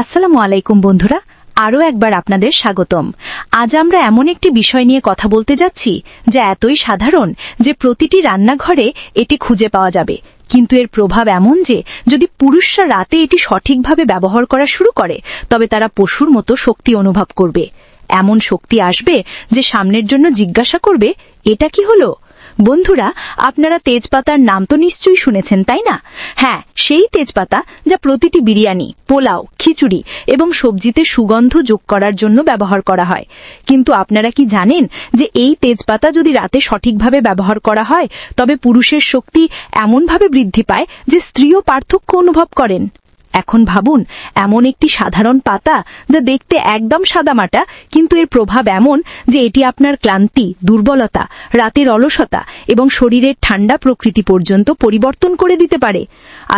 আসসালামু আলাইকুম বন্ধুরা, আরও একবার আপনাদের স্বাগতম। আজ আমরা এমন একটি বিষয় নিয়ে কথা বলতে যাচ্ছি, যা এতই সাধারণ যে প্রতিটি রান্নাঘরে এটি খুঁজে পাওয়া যাবে। কিন্তু এর প্রভাব এমন যে, যদি পুরুষরা রাতে এটি সঠিকভাবে ব্যবহার করা শুরু করে, তবে তারা পশুর মতো শক্তি অনুভব করবে। এমন শক্তি আসবে যে সামনের জন্য জিজ্ঞাসা করবে, এটা কি হলো? বন্ধুরা, আপনারা তেজপাতার নাম তো নিশ্চয়ই শুনেছেন, তাই না? হ্যাঁ সেই তেজপাতা যা প্রতিটি বিরিয়ানি, পোলাও, খিচুড়ি এবং সবজিতে সুগন্ধ যোগ করার জন্য ব্যবহার করা হয়। কিন্তু আপনারা কি জানেন যে এই তেজপাতা যদি রাতে সঠিকভাবে ব্যবহার করা হয়, তবে পুরুষের শক্তি এমনভাবে বৃদ্ধি পায় যে স্ত্রীও পার্থক্য অনুভব করেন? এখন ভাবুন, এমন একটি সাধারণ পাতা যা দেখতে একদম সাদামাটা, কিন্তু এর প্রভাব এমন যে এটি আপনার ক্লান্তি, দুর্বলতা, রাতের অলসতা এবং শরীরের ঠান্ডা প্রকৃতি পর্যন্ত পরিবর্তন করে দিতে পারে।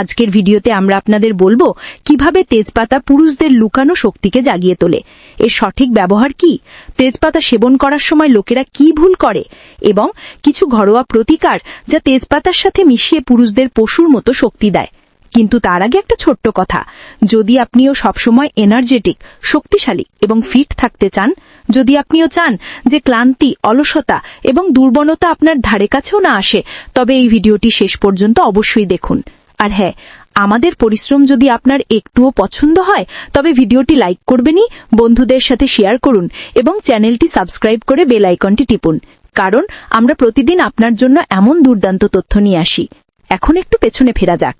আজকের ভিডিওতে আমরা আপনাদের বলব কীভাবে তেজপাতা পুরুষদের লুকানো শক্তিকে জাগিয়ে তোলে। এর সঠিক ব্যবহার কি? তেজপাতা সেবন করার সময় লোকেরা কি ভুল করে? এবং কিছু ঘরোয়া প্রতিকার যা তেজপাতার সাথে মিশিয়ে পুরুষদের পশুর মতো শক্তি দেয়। কিন্তু তার আগে একটা ছোট্ট কথা। যদি আপনিও সবসময় এনার্জেটিক শক্তিশালী এবং ফিট থাকতে চান, যদি আপনিও চান যে ক্লান্তি, অলসতা এবং দুর্বলতা আপনার ধারে কাছেও না আসে, তবে এই ভিডিওটি শেষ পর্যন্ত অবশ্যই দেখুন। আর হ্যাঁ আমাদের পরিশ্রম যদি আপনার একটুও পছন্দ হয়, তবে ভিডিওটি লাইক করবেনই, বন্ধুদের সাথে শেয়ার করুন এবং চ্যানেলটি সাবস্ক্রাইব করে বেল আইকনটি টিপুন। কারণ আমরা প্রতিদিন আপনার জন্য এমন দুর্দান্ত তথ্য নিয়ে আসি। এখন একটু পেছনে ফেরা যাক।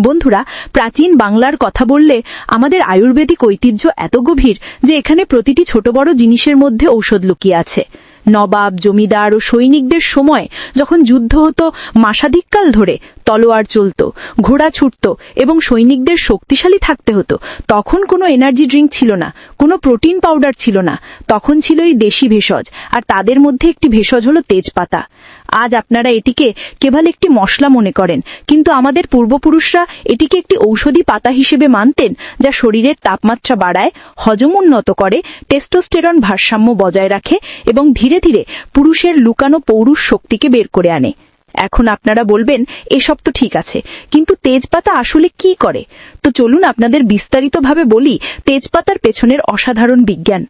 বন্ধুরা, প্রাচীন বাংলার কথা বললে আমাদের আয়ুর্বেদিক ঐতিহ্য এত গভীর যে এখানে প্রতিটি ছোট বড় জিনিসের মধ্যে ঔষধ লুকিয়ে আছে। নবাব, জমিদার ও সৈনিকদের সময় যখন যুদ্ধ হতো মাসাধিককাল ধরে তলোয়ার চলত, ঘোড়া ছুটত এবং সৈনিকদের শক্তিশালী থাকতে হতো। তখন কোনো এনার্জি ড্রিঙ্ক ছিল না, কোনো প্রোটিন পাউডার ছিল না। তখন ছিল এই দেশি ভেষজ, আর তাদের মধ্যে একটি ভেষজ হলো তেজপাতা। আজ আপনারা এটিকে কেবল একটি মশলা মনে করেন, কিন্তু আমাদের পূর্বপুরুষরা এটিকে একটি ঔষধি পাতা হিসেবে মানতেন, যা শরীরের তাপমাত্রা বাড়ায়, হজম উন্নত করে টেস্টোস্টেরন ভারসাম্য বজায় রাখে এবং ধীরে ধীরে পুরুষের লুকানো পৌরুষ শক্তিকে বের করে আনে। এখন আপনারা বলবেন, এসব তো ঠিক আছে, কিন্তু তেজপাতা আসলে কি করে? তো চলুন আপনাদের বিস্তারিতভাবে বলি, তেজপাতার পেছনের অসাধারণ বিজ্ঞান।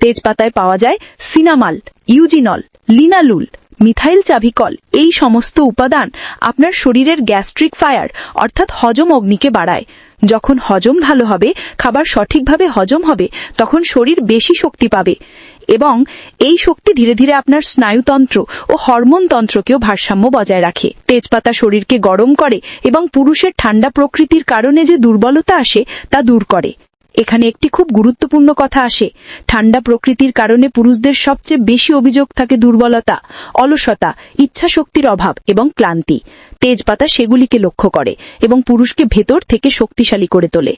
তেজপাতায় পাওয়া যায় cinnamal, eugenol, linalool, methyl chavicol, এই সমস্ত উপাদান আপনার শরীরের গ্যাস্ট্রিক ফায়ার, অর্থাৎ হজম অগ্নিকে বাড়ায়। যখন হজম ভালো হবে, খাবার সঠিকভাবে হজম হবে, তখন শরীর বেশি শক্তি পাবে এবং এই শক্তি ধীরে ধীরে আপনার স্নায়ুতন্ত্র ও হরমোনতন্ত্রকেও ভারসাম্য বজায় রাখে। তেজপাতা শরীরকে গরম করে এবং পুরুষের ঠান্ডা প্রকৃতির কারণে যে দুর্বলতা আসে, তা দূর করে। এখানে একটি খুব গুরুত্বপূর্ণ কথা আসে। ঠান্ডা প্রকৃতির কারণে পুরুষদের সবচেয়ে বেশি অভিযোগ থাকে দুর্বলতা, অলসতা, ইচ্ছাশক্তির অভাব এবং ক্লান্তি। তেজপাতা সেগুলিকে লক্ষ্য করে এবং পুরুষকে ভেতর থেকে শক্তিশালী করে তোলে।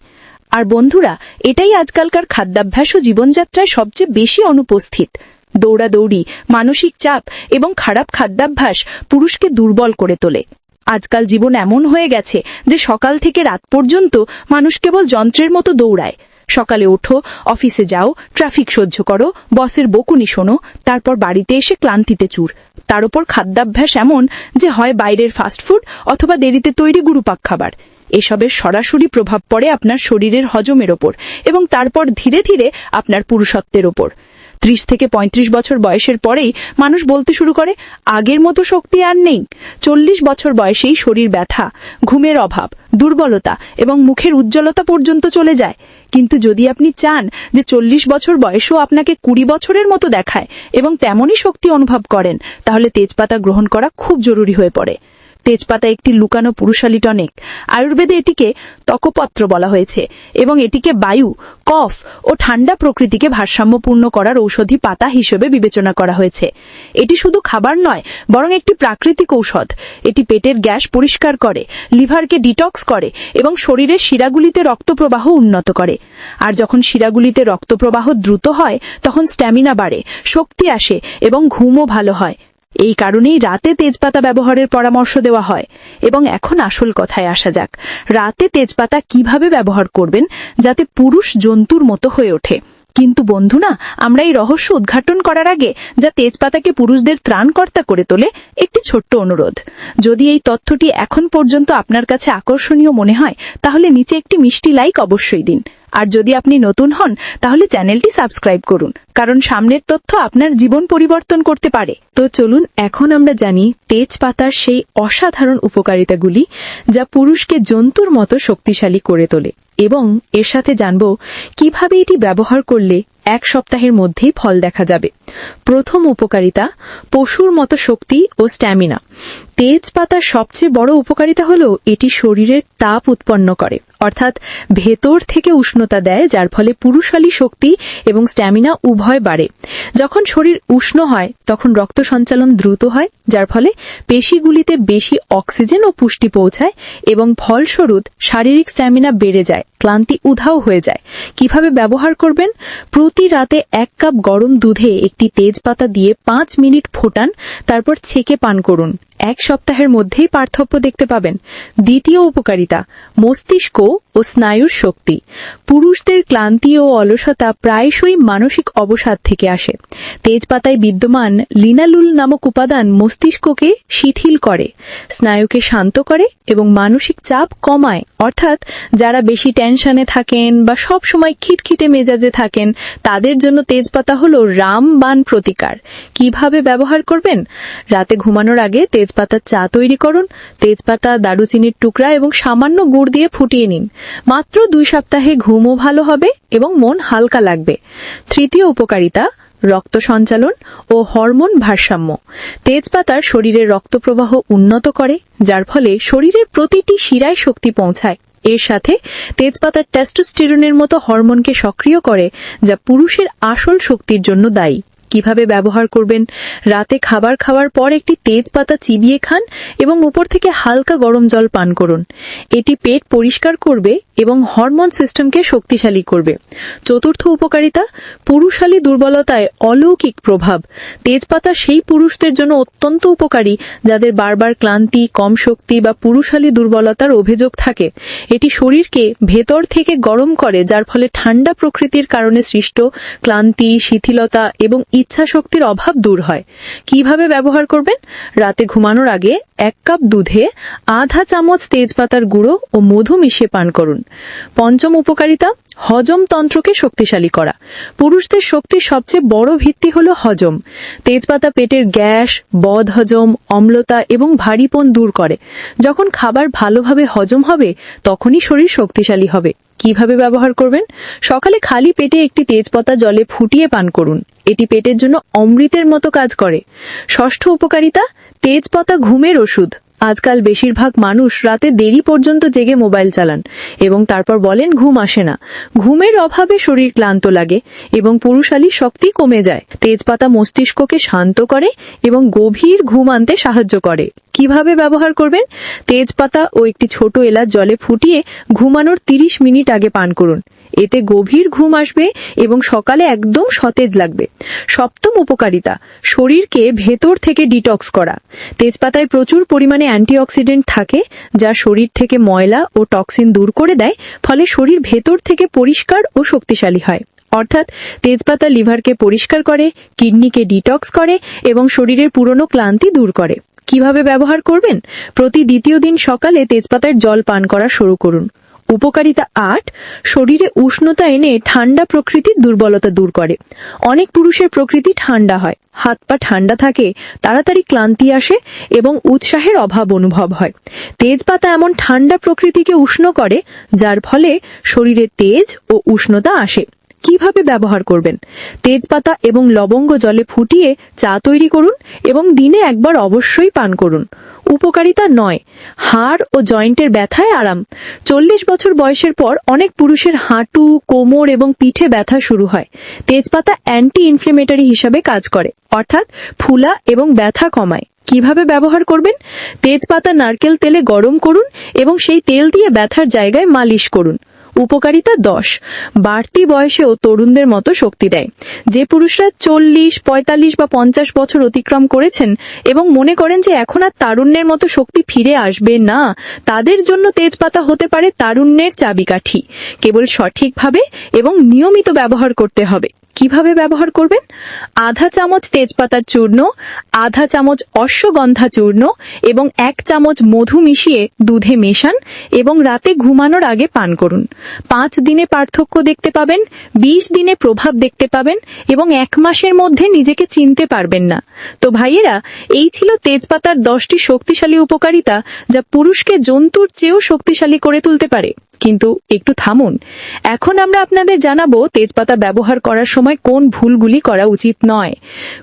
আর বন্ধুরা, এটাই আজকালকার খাদ্যাভ্যাস ও জীবনযাত্রায় সবচেয়ে বেশি অনুপস্থিত। দৌড়াদৌড়ি, মানসিক চাপ এবং খারাপ খাদ্যাভ্যাস পুরুষকে দুর্বল করে তোলে। আজকাল জীবন এমন হয়ে গেছে যে সকাল থেকে রাত পর্যন্ত মানুষ কেবল যন্ত্রের মতো দৌড়ায়। সকালে ওঠো, অফিসে যাও, ট্রাফিক সহ্য করো, বসের বকুনি শোনো, তারপর বাড়িতে এসে ক্লান্তিতে চুর। তার উপর খাদ্যাভ্যাস এমন যে হয় বাইরের ফাস্টফুড অথবা দেরিতে তৈরি গুরুপাক খাবার। এসবের সরাসরি প্রভাব পড়ে আপনার শরীরের হজমের ওপর এবং তারপর ধীরে ধীরে আপনার পুরুষত্বের ওপর। ত্রিশ থেকে ৩৫ বছর বয়সের পরেই মানুষ বলতে শুরু করে, আগের মতো শক্তি আর নেই। চল্লিশ বছর বয়সেই শরীর ব্যথা, ঘুমের অভাব, দুর্বলতা এবং মুখের উজ্জ্বলতা পর্যন্ত চলে যায়। কিন্তু যদি আপনি চান যে চল্লিশ বছর বয়সও আপনাকে কুড়ি বছরের মতো দেখায় এবং তেমনই শক্তি অনুভব করেন, তাহলে তেজপাতা গ্রহণ করা খুব জরুরি হয়ে পড়ে। তেজপাতা একটি লুকানো পুরুষালী টনিক। আয়ুর্বেদে এটিকে তকপত্র বলা হয়েছে এবং এটিকে বায়ু, কফ ও ঠান্ডা প্রকৃতিকে ভারসাম্যপূর্ণ করার ঔষধি পাতা হিসেবে বিবেচনা করা হয়েছে। এটি শুধু খাবার নয়, বরং একটি প্রাকৃতিক ঔষধ। এটি পেটের গ্যাস পরিষ্কার করে, লিভারকে ডিটক্স করে এবং শরীরের শিরাগুলিতে রক্তপ্রবাহ উন্নত করে। আর যখন শিরাগুলিতে রক্তপ্রবাহ দ্রুত হয়, তখন স্ট্যামিনা বাড়ে, শক্তি আসে এবং ঘুমও ভালো হয়। এই কারণেই রাতে তেজপাতা ব্যবহারের পরামর্শ দেওয়া হয়। এবং এখন আসল কথায় আসা যাক, রাতে তেজপাতা কীভাবে ব্যবহার করবেন যাতে পুরুষ জন্তুর মতো হয়ে ওঠে? কিন্তু বন্ধুরা আমরা এই রহস্য উদ্ঘাটন করার আগে যা তেজপাতাকে পুরুষদের ত্রাণকর্তা করে তোলে, একটি ছোট্ট অনুরোধ। যদি এই তথ্যটি এখন পর্যন্ত আপনার কাছে আকর্ষণীয় মনে হয়, তাহলে নিচে একটি মিষ্টি লাইক অবশ্যই দিন। আর যদি আপনি নতুন হন, তাহলে চ্যানেলটি সাবস্ক্রাইব করুন, কারণ সামনের তথ্য আপনার জীবন পরিবর্তন করতে পারে। তো চলুন, এখন আমরা জানি তেজপাতার সেই অসাধারণ উপকারিতাগুলি যা পুরুষকে জন্তুর মতো শক্তিশালী করে তোলে। এবং এর সাথে জানব কীভাবে এটি ব্যবহার করলে এক সপ্তাহের মধ্যেই ফল দেখা যাবে। প্রথম উপকারিতা, পশুর মতো শক্তি ও স্ট্যামিনা। তেজপাতার সবচেয়ে বড় উপকারিতা হল এটি শরীরের তাপ উৎপন্ন করে, অর্থাৎ ভেতর থেকে উষ্ণতা দেয়, যার ফলে পুরুষালী শক্তি এবং স্ট্যামিনা উভয় বাড়ে। যখন শরীর উষ্ণ হয়, তখন রক্ত সঞ্চালন দ্রুত হয়, যার ফলে পেশিগুলিতে বেশি অক্সিজেন ও পুষ্টি পৌঁছায় এবং ফলস্বরূপ শারীরিক স্ট্যামিনা বেড়ে যায়, ক্লান্তি উধাও হয়ে যায়। কীভাবে ব্যবহার করবেন? প্রতি রাতে এক কাপ গরম দুধে একটি তেজপাতা দিয়ে পাঁচ মিনিট ফোটান, তারপর ছেঁকে পান করুন। এক সপ্তাহের মধ্যেই পার্থক্য দেখতে পাবেন। দ্বিতীয় উপকারিতা মস্তিষ্ক ও স্নায়ুর শক্তি। পুরুষদের ক্লান্তি ও অলসতা প্রায়শই মানসিক অবসাদ থেকে আসে। তেজপাতায় বিদ্যমান লিনালুল নামক উপাদান মস্তিষ্ককে শিথিল করে, স্নায়ুকে শান্ত করে এবং মানসিক চাপ কমায়। অর্থাৎ যারা বেশি টেনশনে থাকেন বা সব সময় খিটখিটে মেজাজে থাকেন, তাদের জন্য তেজপাতা হল রামবান প্রতিকার। কীভাবে ব্যবহার করবেন? রাতে ঘুমানোর আগে তেজপাতার চা তৈরি করুন, তেজপাতা, দারুচিনির টুকরা এবং সামান্য গুড় দিয়ে ফুটিয়ে নিন। মাত্র দুই সপ্তাহে ঘুমও ভালো হবে এবং মন হালকা লাগবে। তৃতীয় উপকারিতা, রক্ত সঞ্চালন ও হরমোন ভারসাম্য। তেজপাতার শরীরের রক্তপ্রবাহ উন্নত করে, যার ফলে শরীরের প্রতিটি শিরায় শক্তি পৌঁছায়। এর সাথে তেজপাতার টেস্টোস্টেরনের মতো হরমোনকে সক্রিয় করে, যা পুরুষের আসল শক্তির জন্য দায়ী। কীভাবে ব্যবহার করবেন? রাতে খাবার খাওয়ার পর একটি তেজপাতা চিবিয়ে খান এবং উপর থেকে হালকা গরম জল পান করুন। এটি পেট পরিষ্কার করবে এবং হরমোন সিস্টেমকে শক্তিশালী করবে। চতুর্থ উপকারিতা, পুরুষালী দুর্বলতায় অলৌকিক প্রভাব। তেজপাতা সেই পুরুষদের জন্য অত্যন্ত উপকারী, যাদের বারবার ক্লান্তি, কম শক্তি বা পুরুষালী দুর্বলতার অভিযোগ থাকে। এটি শরীরকে ভেতর থেকে গরম করে, যার ফলে ঠান্ডা প্রকৃতির কারণে সৃষ্ট ক্লান্তি, শিথিলতা এবং ইচ্ছা শক্তির অভাব দূর হয়। কীভাবে ব্যবহার করবেন? রাতে ঘুমানোর আগে এক কাপ দুধে আধা চামচ তেজপাতার গুঁড়ো ও মধু মিশিয়ে পান করুন। পঞ্চম উপকারিতা, হজম তন্ত্রকে শক্তিশালী করা। পুরুষদের শক্তির সবচেয়ে বড় ভিত্তি হল হজম। তেজপাতা পেটের গ্যাস, বদ হজম, অম্লতা এবং ভারীপন দূর করে। যখন খাবার ভালোভাবে হজম হবে, তখনই শরীর শক্তিশালী হবে। কীভাবে ব্যবহার করবেন? সকালে খালি পেটে একটি তেজপাতা জলে ফুটিয়ে পান করুন। এটি পেটের জন্য অমৃতের মতো কাজ করে। ষষ্ঠ উপকারিতা, তেজপাতা ঘুমের ওষুধ। আজকাল বেশিরভাগ মানুষ রাতে দেরি পর্যন্ত জেগে মোবাইল চালান এবং তারপর বলেন ঘুম আসে না। ঘুমের অভাবে শরীর ক্লান্ত লাগে এবং পুরুষালী শক্তি কমে যায়। তেজপাতা মস্তিষ্ককে শান্ত করে এবং গভীর ঘুম আনতে সাহায্য করে। কীভাবে ব্যবহার করবেন? তেজপাতা ও একটি ছোট এলাচ জলে ফুটিয়ে ঘুমানোর 30 মিনিট আগে পান করুন। এতে গভীর ঘুম আসবে এবং সকালে একদম সতেজ লাগবে। সপ্তম উপকারিতা, শরীরকে ভেতর থেকে ডিটক্স করা। তেজপাতায় প্রচুর পরিমাণে অ্যান্টিঅক্সিডেন্ট থাকে, যা শরীর থেকে ময়লা ও টক্সিন দূর করে দেয়, ফলে শরীর ভেতর থেকে পরিষ্কার ও শক্তিশালী হয়। অর্থাৎ তেজপাতা লিভারকে পরিষ্কার করে, কিডনিকে ডিটক্স করে এবং শরীরের পুরনো ক্লান্তি দূর করে। কীভাবে ব্যবহার করবেন? প্রতি দ্বিতীয় দিন সকালে তেজপাতার জল পান করা শুরু করুন। উপকারিতা আট, শরীরে উষ্ণতা এনে ঠান্ডা প্রকৃতির দুর্বলতা দূর করে। অনেক পুরুষের প্রকৃতি ঠান্ডা হয়। হাত পা ঠান্ডা থাকে, তাড়াতাড়ি ক্লান্তি আসে এবং উৎসাহের অভাব অনুভব হয়। তেজপাতা এমন ঠান্ডা প্রকৃতিকে উষ্ণ করে, যার ফলে শরীরে তেজ ও উষ্ণতা আসে। কীভাবে ব্যবহার করবেন? তেজপাতা এবং লবঙ্গ জলে ফুটিয়ে চা তৈরি করুন এবং দিনে একবার অবশ্যই পান করুন। উপকারিতা নয়। হাড় ও জয়েন্টের ব্যথায় আরাম। চল্লিশ বছর বয়সের পর অনেক পুরুষের হাঁটু, কোমর এবং পিঠে ব্যথা শুরু হয়। তেজপাতা অ্যান্টি ইনফ্লেমেটরি হিসাবে কাজ করে। অর্থাৎ ফুলা এবং ব্যথা কমায়। কীভাবে ব্যবহার করবেন? তেজপাতা নারকেল তেলে গরম করুন এবং সেই তেল দিয়ে ব্যথার জায়গায় মালিশ করুন। উপকারিতা দশ। বাড়তি বয়সেও তরুণদের মতো শক্তি দেয়। যে পুরুষরা চল্লিশ, পঁয়তাল্লিশ বা পঞ্চাশ বছর অতিক্রম করেছেন এবং মনে করেন যে এখন আর তারুণ্যের মতো শক্তি ফিরে আসবে না, তাদের জন্য তেজপাতা হতে পারে তারুণ্যের চাবিকাঠি। কেবল সঠিকভাবে এবং নিয়মিত ব্যবহার করতে হবে। কীভাবে ব্যবহার করবেন? আধা চামচ তেজপাতার চূর্ণ, আধা চামচ অশ্বগন্ধা চূর্ণ এবং এক চামচ মধু মিশিয়ে দুধে মেশান এবং রাতে ঘুমানোর আগে পান করুন। পাঁচ দিনে পার্থক্য দেখতে পাবেন, বিশ দিনে প্রভাব দেখতে পাবেন এবং এক মাসের মধ্যে নিজেকে চিনতে পারবেন না। তো ভাইয়েরা, এই ছিল তেজপাতার দশটি শক্তিশালী উপকারিতা যা পুরুষকে জন্তুর চেয়েও শক্তিশালী করে তুলতে পারে। কিন্তু একটু থামুন। এখন আমরা আপনাদের জানাব তেজপাতা ব্যবহার করার সময় কোন ভুলগুলি করা উচিত নয়।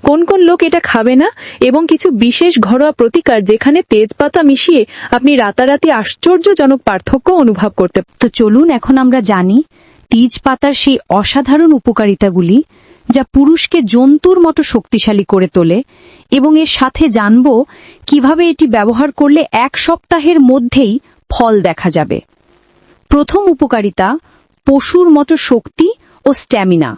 কোন কোন লোক এটা খাবে না এবং কিছু বিশেষ ঘরোয়া প্রতিকার যেখানে তেজপাতা মিশিয়ে আপনি রাতারাতি আশ্চর্যজনক পার্থক্য অনুভব করতে তো চলুন এখন আমরা জানি তেজপাতার সেই অসাধারণ উপকারিতাগুলি যা পুরুষকে জন্তুর মতো শক্তিশালী করে তোলে এবং এর সাথে জানব কীভাবে এটি ব্যবহার করলে এক সপ্তাহের মধ্যেই ফল দেখা যাবে। প্রথম উপকারিতা পশুর মতো শক্তি ও স্ট্যামিনা।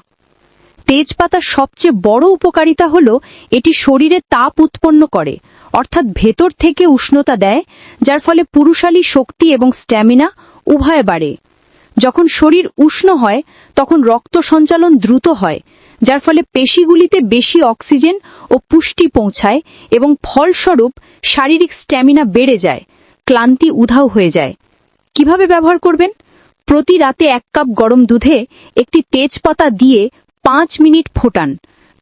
তেজপাতার সবচেয়ে বড় উপকারিতা হল, এটি শরীরে তাপ উৎপন্ন করে, অর্থাৎ ভেতর থেকে উষ্ণতা দেয়, যার ফলে পুরুষালী শক্তি এবং স্ট্যামিনা উভয় বাড়ে। যখন শরীর উষ্ণ হয়, তখন রক্ত সঞ্চালন দ্রুত হয়, যার ফলে পেশিগুলিতে বেশি অক্সিজেন ও পুষ্টি পৌঁছায় এবং ফলস্বরূপ শারীরিক স্ট্যামিনা বেড়ে যায়, ক্লান্তি উধাও হয়ে যায়। কীভাবে ব্যবহার করবেন? প্রতি রাতে এক কাপ গরম দুধে একটি তেজপাতা দিয়ে পাঁচ মিনিট ফোটান,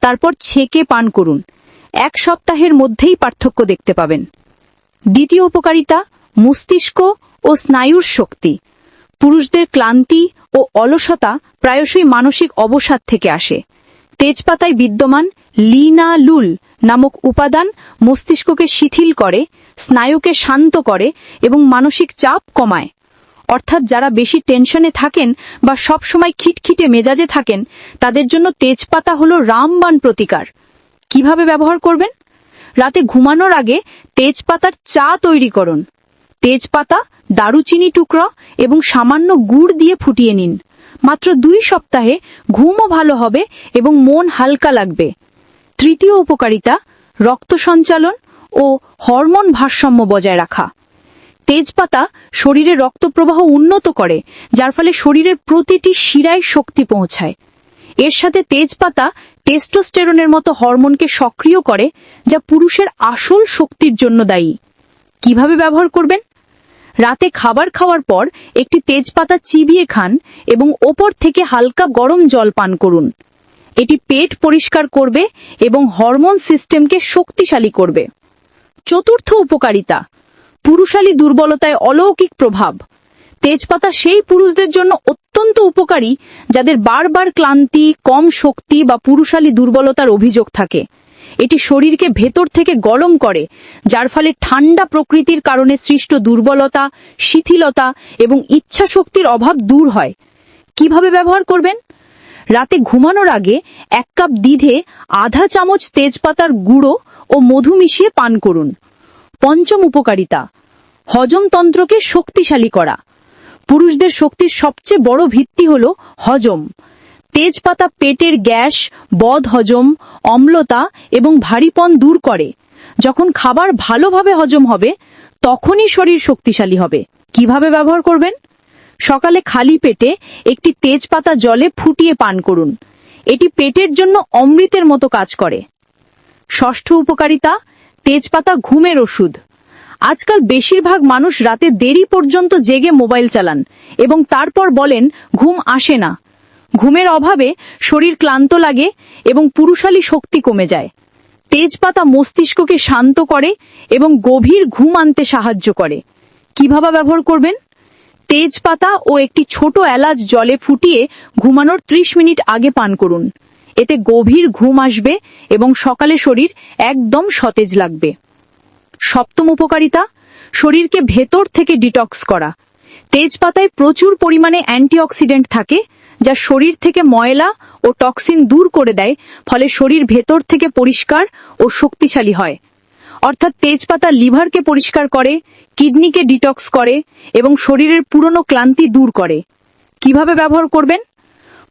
তারপর ছেঁকে পান করুন। এক সপ্তাহের মধ্যেই পার্থক্য দেখতে পাবেন। দ্বিতীয় উপকারিতা, মস্তিষ্ক ও স্নায়ুর শক্তি। পুরুষদের ক্লান্তি ও অলসতা প্রায়শই মানসিক অবসাদ থেকে আসে। তেজপাতায় বিদ্যমান লিনা লুল নামক উপাদান মস্তিষ্ককে শিথিল করে, স্নায়ুকে শান্ত করে এবং মানসিক চাপ কমায়। অর্থাৎ যারা বেশি টেনশনে থাকেন বা সবসময় খিটখিটে মেজাজে থাকেন, তাদের জন্য তেজপাতা হলো রামবান প্রতিকার। কীভাবে ব্যবহার করবেন? রাতে ঘুমানোর আগে তেজপাতার চা তৈরি করুন। তেজপাতা, দারুচিনি টুকরা এবং সামান্য গুড় দিয়ে ফুটিয়ে নিন। মাত্র দুই সপ্তাহে ঘুমও ভালো হবে এবং মন হালকা লাগবে। তৃতীয় উপকারিতা, রক্ত সঞ্চালন ও হরমোন ভারসাম্য বজায় রাখা। তেজপাতা শরীরে রক্তপ্রবাহ উন্নত করে, যার ফলে শরীরের প্রতিটি শিরায় শক্তি পৌঁছায়। এর সাথে তেজপাতা টেস্টোস্টেরনের মতো হরমোনকে সক্রিয় করে, যা পুরুষের আসল শক্তির জন্য দায়ী। কীভাবে ব্যবহার করবেন? রাতে খাবার খাওয়ার পর একটি তেজপাতা চিবিয়ে খান এবং ওপর থেকে হালকা গরম জল পান করুন। এটি পেট পরিষ্কার করবে এবং হরমোন সিস্টেমকে শক্তিশালী করবে। চতুর্থ উপকারিতা পুরুষালী দুর্বলতায় অলৌকিক প্রভাব। তেজপাতা সেই পুরুষদের জন্য অত্যন্ত উপকারী, যাদের বারবার ক্লান্তি, কম শক্তি বা পুরুষালী দুর্বলতার অভিযোগ থাকে। এটি শরীরকে ভেতর থেকে গরম করে, যার ফলে ঠান্ডা প্রকৃতির কারণে সৃষ্ট দুর্বলতা, শিথিলতা এবং ইচ্ছা শক্তির অভাব দূর হয়। কীভাবে ব্যবহার করবেন? রাতে ঘুমানোর আগে এক কাপ দিধে আধা চামচ তেজপাতার গুঁড়ো ও মধু মিশিয়ে পান করুন। পঞ্চম উপকারিতা। হজমতন্ত্রকে শক্তিশালী করা। পুরুষদের শক্তির সবচেয়ে বড় ভিত্তি হল হজম। তেজপাতা পেটের গ্যাস বদ হজম, অম্লতা এবং ভারীপন দূর করে। যখন খাবার ভালোভাবে হজম হবে, তখনই শরীর শক্তিশালী হবে। কীভাবে ব্যবহার করবেন? সকালে খালি পেটে একটি তেজপাতা জলে ফুটিয়ে পান করুন। এটি পেটের জন্য অমৃতের মতো কাজ করে। ষষ্ঠ উপকারিতা তেজপাতা, ঘুমের ওষুধ। আজকাল বেশিরভাগ মানুষ রাতে দেরি পর্যন্ত জেগে মোবাইল চালান এবং তারপর বলেন, ঘুম আসে না। ঘুমের অভাবে শরীর ক্লান্ত লাগে এবং পুরুষালী শক্তি কমে যায়। তেজপাতা মস্তিষ্ককে শান্ত করে এবং গভীর ঘুম আনতে সাহায্য করে। কীভাবে ব্যবহার করবেন? তেজপাতা ও একটি ছোট এলাচ জলে ফুটিয়ে ঘুমানোর ত্রিশ মিনিট আগে পান করুন। এতে গভীর ঘুম আসবে এবং সকালে শরীর একদম সতেজ লাগবে। সপ্তম উপকারিতা, শরীরকে ভেতর থেকে ডিটক্স করা। তেজপাতায় প্রচুর পরিমাণে অ্যান্টিঅক্সিডেন্ট থাকে, যা শরীর থেকে ময়লা ও টক্সিন দূর করে দেয়, ফলে শরীর ভেতর থেকে পরিষ্কার ও শক্তিশালী হয়। অর্থাৎ তেজপাতা লিভারকে পরিষ্কার করে, কিডনিকে ডিটক্স করে এবং শরীরের পুরনো ক্লান্তি দূর করে। কীভাবে ব্যবহার করবেন?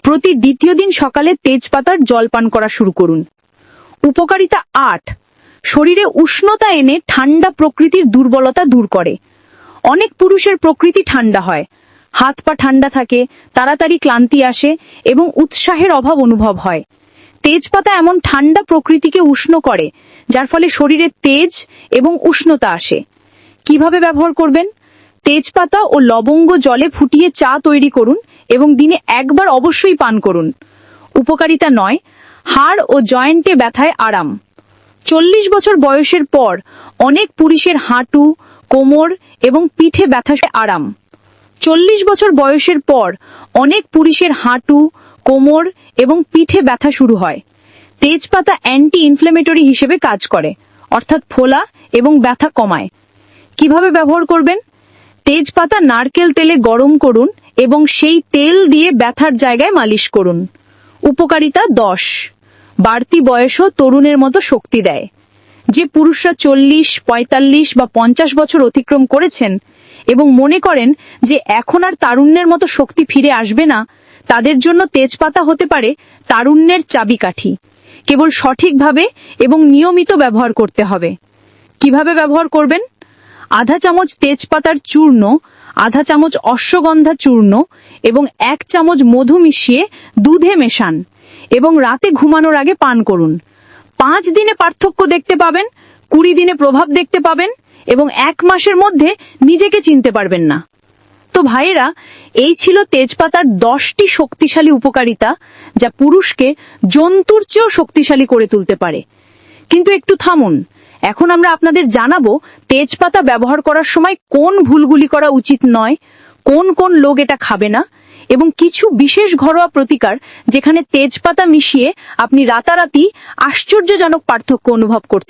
প্রতি দ্বিতীয় দিন সকালে তেজপাতার জল পান করা শুরু করুন। উপকারিতা আট। শরীরে উষ্ণতা এনে ঠান্ডা প্রকৃতির দুর্বলতা দূর করে। অনেক পুরুষের প্রকৃতি ঠান্ডা হয়। হাত পা ঠান্ডা থাকে, তাড়াতাড়ি ক্লান্তি আসে এবং উৎসাহের অভাব অনুভব হয়। তেজপাতা এমন ঠান্ডা প্রকৃতিকে উষ্ণ করে, যার ফলে শরীরে তেজ এবং উষ্ণতা আসে। কীভাবে ব্যবহার করবেন? তেজপাতা ও লবঙ্গ জলে ফুটিয়ে চা তৈরি করুন এবং দিনে একবার অবশ্যই পান করুন। উপকারিতা নয়, হাড় ও জয়েন্টে ব্যথায় আরাম। চল্লিশ বছর বয়সের পর অনেক পুরুষের হাঁটু, কোমর এবং পিঠে ব্যথা আরাম। চল্লিশ বছর বয়সের পর অনেক পুরুষের হাঁটু, কোমর এবং পিঠে ব্যথা শুরু হয়। তেজপাতা অ্যান্টি ইনফ্লেমেটরি হিসেবে কাজ করে, অর্থাৎ ফোলা এবং ব্যথা কমায়। কীভাবে ব্যবহার করবেন? তেজপাতা নারকেল তেলে গরম করুন এবং সেই তেল দিয়ে ব্যথার জায়গায় মালিশ করুন। উপকারিতা দশ। বাড়তি বয়সও তরুণের মতো শক্তি দেয়। যে পুরুষরা চল্লিশ, পঁয়তাল্লিশ বা পঞ্চাশ বছর অতিক্রম করেছেন এবং মনে করেন যে এখন আর তারুণ্যের মতো শক্তি ফিরে আসবে না, তাদের জন্য তেজপাতা হতে পারে তারুণ্যের চাবিকাঠি। কেবল সঠিকভাবে এবং নিয়মিত ব্যবহার করতে হবে। কীভাবে ব্যবহার করবেন? আধা চামচ তেজপাতার চূর্ণ আধা চামচ অশ্বগন্ধা চূর্ণ এবং এক চামচ মধু মিশিয়ে দুধে মেশান এবং রাতে ঘুমানোর আগে পান করুন। পাঁচ দিনে পার্থক্য দেখতে পাবেন, কুড়ি দিনে প্রভাব দেখতে পাবেন এবং এক মাসের মধ্যে নিজেকে চিনতে পারবেন না। তো ভাইয়েরা, এই ছিল তেজপাতার দশটি শক্তিশালী উপকারিতা যা পুরুষকে জন্তুর চেয়েও শক্তিশালী করে তুলতে পারে। কিন্তু একটু থামুন। এখন আমরা আপনাদের জানাব, তেজপাতা ব্যবহার করার সময় কোন ভুলগুলি করা উচিত নয়, কোন কোন লোক এটা খাবে না, এবং কিছু বিশেষ ঘরোয়া প্রতিকার যেখানে তেজপাতা মিশিয়ে আপনি রাতারাতি আশ্চর্যজনক পার্থক্য অনুভব করতে